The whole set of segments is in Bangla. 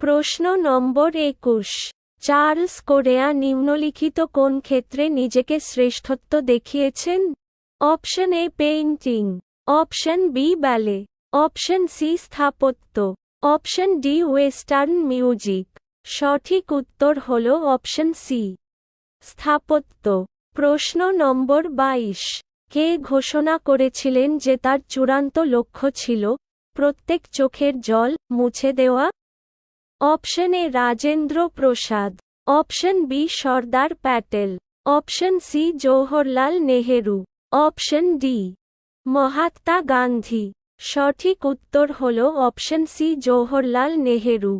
প্রশ্ন নম্বর একুশ। চার্লস কোরেয়া নিম্নলিখিত কোন ক্ষেত্রে নিজেকে শ্রেষ্ঠত্ব দেখিয়েছেন? Option A painting. Option B ballet. Option C স্থাপত্য। Option D western music. সঠিক উত্তর হল অপশন সি। স্থাপত্য। প্রশ্ন নম্বর বাইশ। কে ঘোষণা করেছিলেন যে তার চূড়ান্ত লক্ষ্য ছিল প্রত্যেক চোখের জল মুছে দেওয়া? Option A Rajendra Prasad option B Sardar Patel option C Jawaharlal Nehru option D Mahatma Gandhi সঠিক উত্তর হল অপশন সি জওহরলাল নেহেরু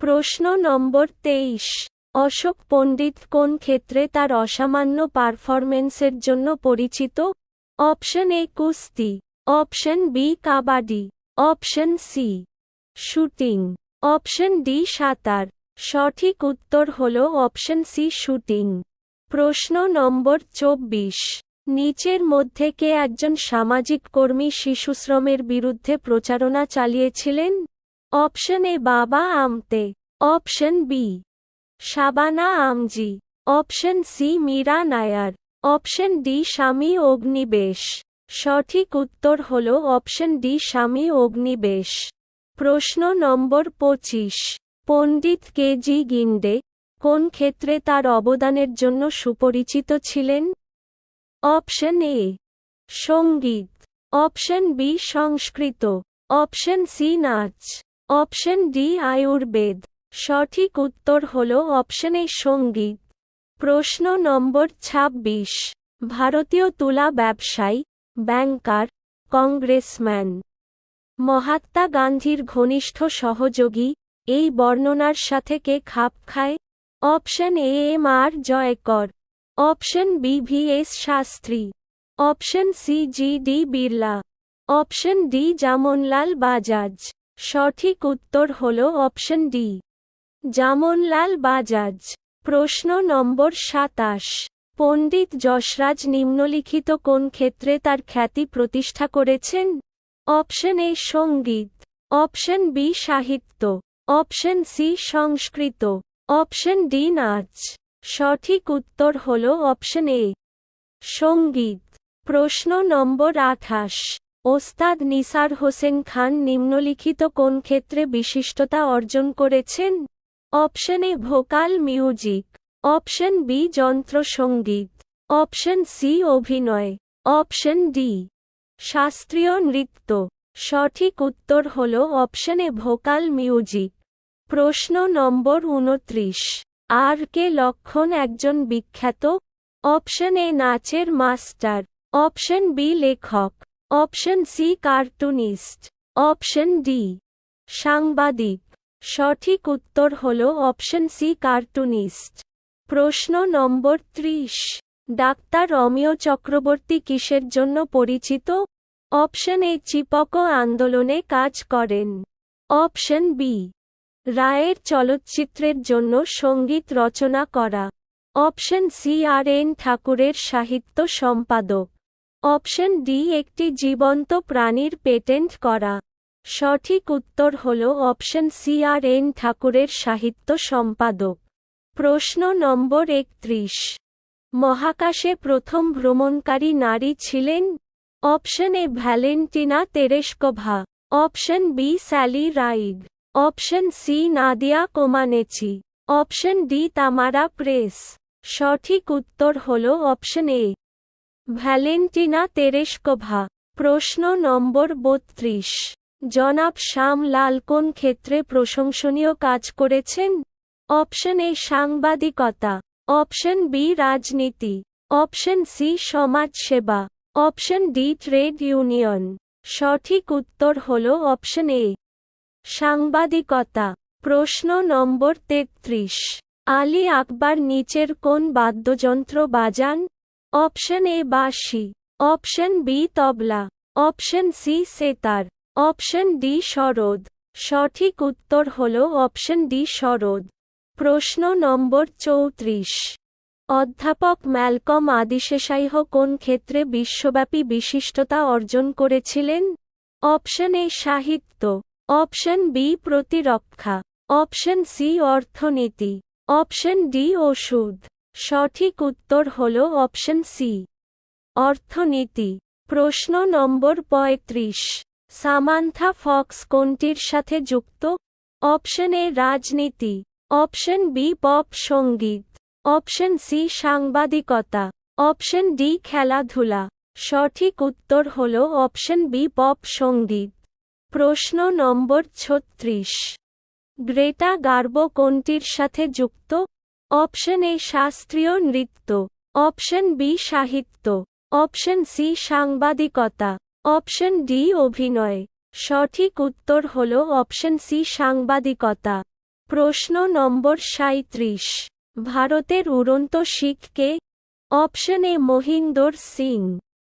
প্রশ্ন নম্বর তেইশ। অশোক পণ্ডিত কোন ক্ষেত্রে তার অসামান্য পারফরমেন্সের জন্য পরিচিত? অপশন এ কুস্তি। Option B kabaddi. Option C shooting. Option D সাঁতার। সঠিক উত্তর হল অপশন সি শুটিং। প্রশ্ন নম্বর চব্বিশ। নিচের মধ্যে কে একজন সামাজিক কর্মী শিশুশ্রমের বিরুদ্ধে প্রচারণা চালিয়েছিলেন? Option A Baba Amte. Option B Shabana আমজি। Option C Meera Nair. Option D Swami Agnivesh. সঠিক উত্তর হল অপশন ডি স্বামী অগ্নিবেশ। প্রশ্ন নম্বর পঁচিশ। পণ্ডিত কে জি গিন্ডে, কোন ক্ষেত্রে তার অবদানের জন্য সুপরিচিত ছিলেন? অপশন এ, সংগীত। Option B, Sanskrit. Option C, নাচ। Option D, Ayurveda. সঠিক উত্তর হল অপশন এ, সংগীত। প্রশ্ন নম্বর ২৬ ভারতীয় তুলা ব্যবসায়ী, ব্যাংকার, কংগ্রেসম্যান। মহাত্মা গান্ধীর ঘনিষ্ঠ সহযোগী, এই বর্ণনার সাথে কে খাপ খায়? Option A M R Jayakar. Option B V S Shastri. Option C G D Birla. Option D Jamnalal Bajaj. সঠিক উত্তর হল অপশন ডি। জামনলাল বাজাজ। প্রশ্ন নম্বর সাতাশ। পণ্ডিত যশরাজ নিম্নলিখিত কোন ক্ষেত্রে তার খ্যাতি প্রতিষ্ঠা করেছেন? অপশন এ সংগীত অপশন বি সাহিত্য option C Sanskrit option D নাচ সঠিক উত্তর হল অপশন এ সংগীত প্রশ্ন নম্বর আঠাশ ওস্তাদ নিসার হোসেন খান নিম্নলিখিত কোন ক্ষেত্রে বিশিষ্টতা অর্জন করেছেন option A vocal music option B যন্ত্রসঙ্গীত option C অভিনয় অপশন ডি শাস্ত্রীয় নৃত্য। সঠিক উত্তর হল অপশনে ভোকাল মিউজিক। প্রশ্ন নম্বর উনত্রিশ আর কে লক্ষণ একজন বিখ্যাত? অপশন এ নাচের মাস্টার। অপশন বি লেখক। Option C cartoonist. Option D সাংবাদিক। সঠিক উত্তর হল অপশন সি কার্টুনিস্ট। প্রশ্ন নম্বর ত্রিশ। ডাক্তার অমিয় চক্রবর্তী কিসের জন্য পরিচিত? অপশন এ চিপক আন্দোলনে কাজ করেন। অপশন বি রায়ের চলচ্চিত্রের জন্য সংগীত রচনা করা। অপশন সি আর এন ঠাকুরের সাহিত্য সম্পাদক। অপশন ডি একটি জীবন্ত প্রাণীর পেটেন্ট করা। সঠিক উত্তর হল অপশন সি আর এন ঠাকুরের সাহিত্য সম্পাদক। প্রশ্ন নম্বর একত্রিশ। মহাকাশে প্রথম ভ্রমণকারী নারী ছিলেন option A Valentina Tereshkova option B Sally Ride option C Nadia Comaneci option D Tamara Press সঠিক উত্তর হল অপশন এ ভ্যালেন্টিনা তেরেস্কোভা প্রশ্ন নম্বর বত্রিশ। জনাব শ্যাম লাল কোন ক্ষেত্রে প্রশংসনীয় কাজ করেছেন? অপশন এ সাংবাদিকতা। অপশন বি রাজনীতি। অপশন সি সমাজসেবা। অপশন ডি ট্রেড ইউনিয়ন সঠিক উত্তর হল অপশন এ সাংবাদিকতা। প্রশ্ন নম্বর তেত্রিশ। আলী আকবর নিচের কোন বাদ্যযন্ত্র বাজান? অপশন এ বাঁশি। Option B tabla. Option C sitar. Option D sarod. সঠিক উত্তর হল অপশন ডি সরোদ। প্রশ্ন নম্বর চৌত্রিশ। অধ্যাপক ম্যালকম আদিশেষাইহ কোন ক্ষেত্রে বিশ্বব্যাপী বিশিষ্টতা অর্জন করেছিলেন? অপশন এ সাহিত্য, অপশন বি প্রতিরক্ষা, অপশন সি অর্থনীতি, অপশন ডি ওষুধ। সঠিক উত্তর হল অপশন সি। অর্থনীতি, প্রশ্ন নম্বর পঁয়ত্রিশ। সামান্থা ফক্স কোনটির সাথে যুক্ত? অপশন এ রাজনীতি, অপশন বি পপ সংগীত। অপশন সি, সাংবাদিকতা। অপশন ডি, খেলাধুলা। সঠিক উত্তর হল অপশন বি, পপ সংগীত। প্রশ্ন নম্বর ছত্রিশ। গ্রেটা গার্বো কোনটির সাথে যুক্ত? অপশন এ, শাস্ত্রীয় নৃত্য। অপশন বি, সাহিত্য। অপশন সি, সাংবাদিকতা। অপশন ডি, অভিনয়। সঠিক উত্তর হল অপশন সি, সাংবাদিকতা। প্রশ্ন নম্বর সাঁত্রিশ ভারতের উড়ন্ত শিখকে option A Mohinder Singh.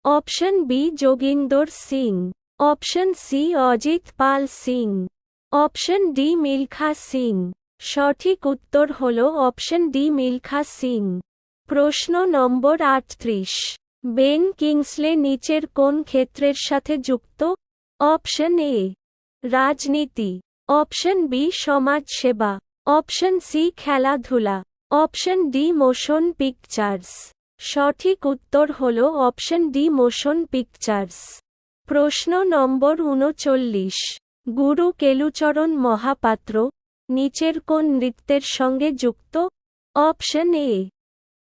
Option B Joginder Singh. Option C Ajit Pal Singh. Option D Milkha Singh. সঠিক উত্তর হল অপশন ডি মিলখা সিং। প্রশ্ন নম্বর আটত্রিশ। বেন কিংসলে নিচের কোন ক্ষেত্রের সাথে যুক্ত? অপশন এ রাজনীতি। অপশন বি সমাজসেবা। অপশন সি খেলাধুলা। অপশন ডি মোশন পিকচার্স সঠিক উত্তর হল অপশন ডি মোশন পিকচার্স প্রশ্ন নম্বর উনচল্লিশ। গুরু কেলুচরণ মহাপাত্র, নিচের কোন নৃত্যের সঙ্গে যুক্ত? Option A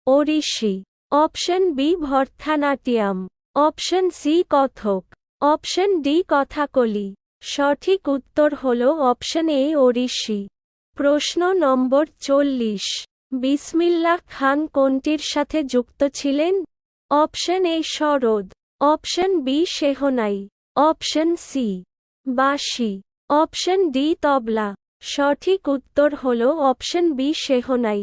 Odissi. Option B Bharatanatyam option C Kathak. Option D Kathakali. সঠিক উত্তর হল অপশন এ ওড়িশি। প্রশ্ন নম্বর চল্লিশ। বিসমিল্লাহ খান কোনটির সাথে যুক্ত ছিলেন? Option A sarod option B shehnai option C বাসি। Option D tabla. সঠিক উত্তর হল অপশন বি সেহনাই